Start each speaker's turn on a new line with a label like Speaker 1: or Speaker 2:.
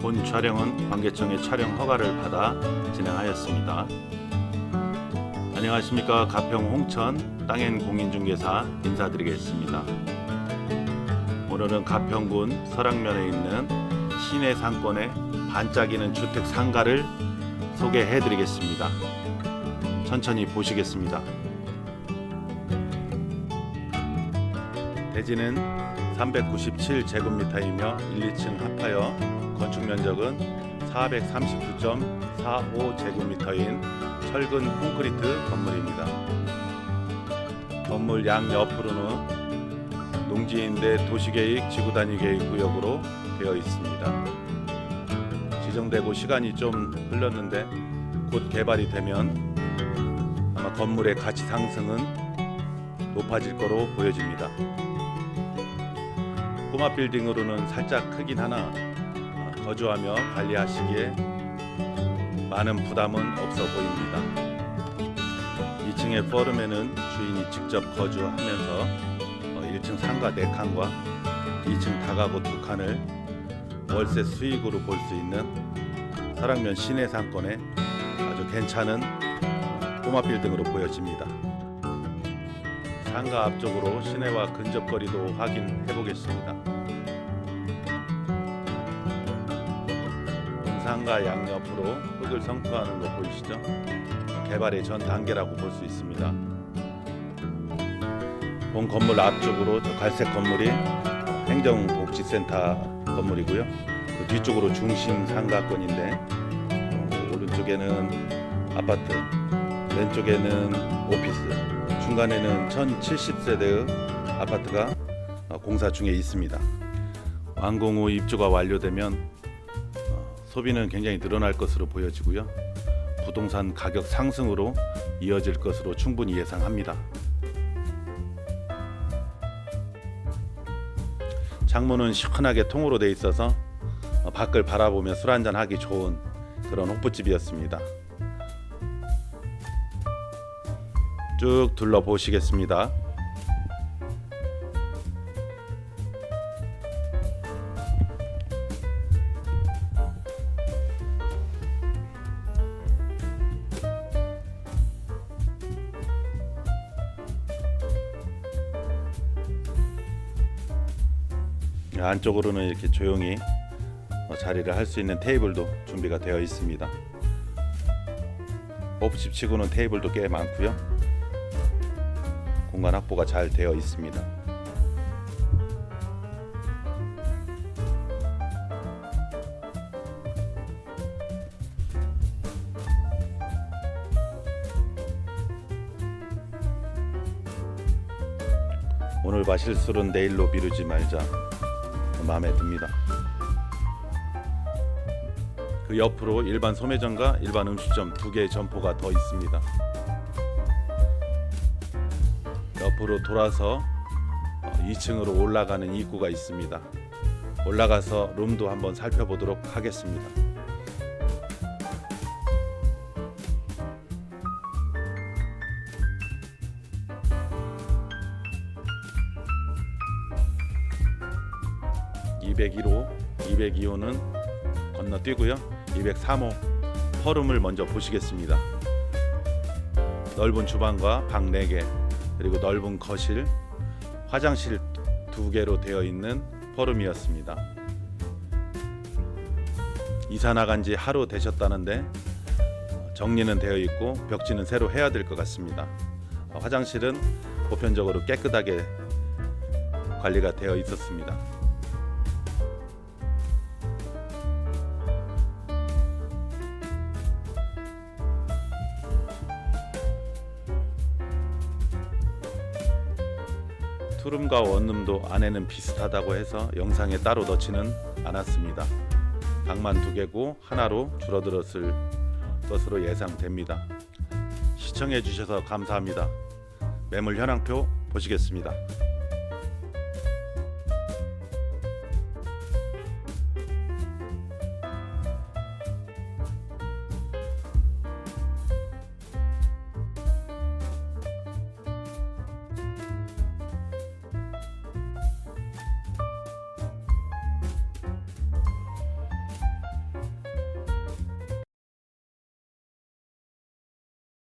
Speaker 1: 본 촬영은 관계청의 촬영 허가를 받아 진행하였습니다. 안녕하십니까 가평 홍천 땅엔 공인중개사 인사드리겠습니다. 오늘은 가평군 설악면에 있는 시내 상권의 반짝이는 주택 상가를 소개해 드리겠습니다. 천천히 보시겠습니다. 대지는 397제곱미터이며 1, 2층 합하여 건축 면적은 439.45제곱미터인 철근 콘크리트 건물입니다. 건물 양 옆으로는 농지인대 도시계획 지구단위 계획 구역으로 되어 있습니다. 지정되고 시간이 좀 흘렀는데 곧 개발이 되면 아마 건물의 가치 상승은 높아질 거로 보여집니다. 꼬마 빌딩으로는 살짝 크긴 하나 아, 거주하며 관리하시기에 많은 부담은 없어 보입니다. 2층의 포름에는 주인이 직접 거주하면서 1층 상가 4칸과 2층 다가구 2칸을 월세 수익으로 볼 수 있는 설악면 시내 상권의 아주 괜찮은 꼬마 빌딩으로 보여집니다. 상가 앞쪽으로 시내와 근접거리도 확인해 보겠습니다. 상가 양옆으로 흙을 성토하는 거 보이시죠? 개발의 전 단계라고 볼 수 있습니다. 본 건물 앞쪽으로 저 갈색 건물이 행정복지센터 건물이고요. 그 뒤쪽으로 중심 상가권인데 어, 오른쪽에는 아파트, 왼쪽에는 오피스, 중간에는 1070세대의 아파트가 어, 공사 중에 있습니다. 완공 후 입주가 완료되면 어, 소비는 굉장히 늘어날 것으로 보여지고요. 부동산 가격 상승으로 이어질 것으로 충분히 예상합니다. 창문은 시원하게 통으로 돼 있어서 어, 밖을 바라보며 술 한잔 하기 좋은 그런 호프집이었습니다. 쭉 둘러보시겠습니다. 안쪽으로는 이렇게 조용히 어, 자리를 할 수 있는 테이블도 준비가 되어 있습니다. 옵집 치고는 테이블도 꽤 많고요. 공간 확보가 잘 되어 있습니다. 오늘 마실 술은 내일로 미루지 말자. 마음에 듭니다. 그 옆으로 일반 소매점과 일반 음식점 두 개의 점포가 더 있습니다. 옆으로 돌아서 2층으로 올라가는 입구가 있습니다. 올라가서 룸도 한번 살펴보도록 하겠습니다. (201호) (202호는) 건너뛰고요 (203호) 허룸을 먼저 보시겠습니다 넓은 주방과 방 4개 그리고 넓은 거실 화장실 두 개로 되어 있는 포rum이었습니다. 이사 나간 지 하루 되셨다는데 정리는 되어 있고 벽지는 새로 해야 될 것 같습니다. 화장실은 보편적으로 깨끗하게 관리가 되어 있었습니다 투룸과 원룸도 안에는 비슷하다고 해서 영상에 따로 넣지는 않았습니다. 방만 두 개고 하나로 줄어들었을 것으로 예상됩니다. 시청해 주셔서 감사합니다. 매물 현황표 보시겠습니다.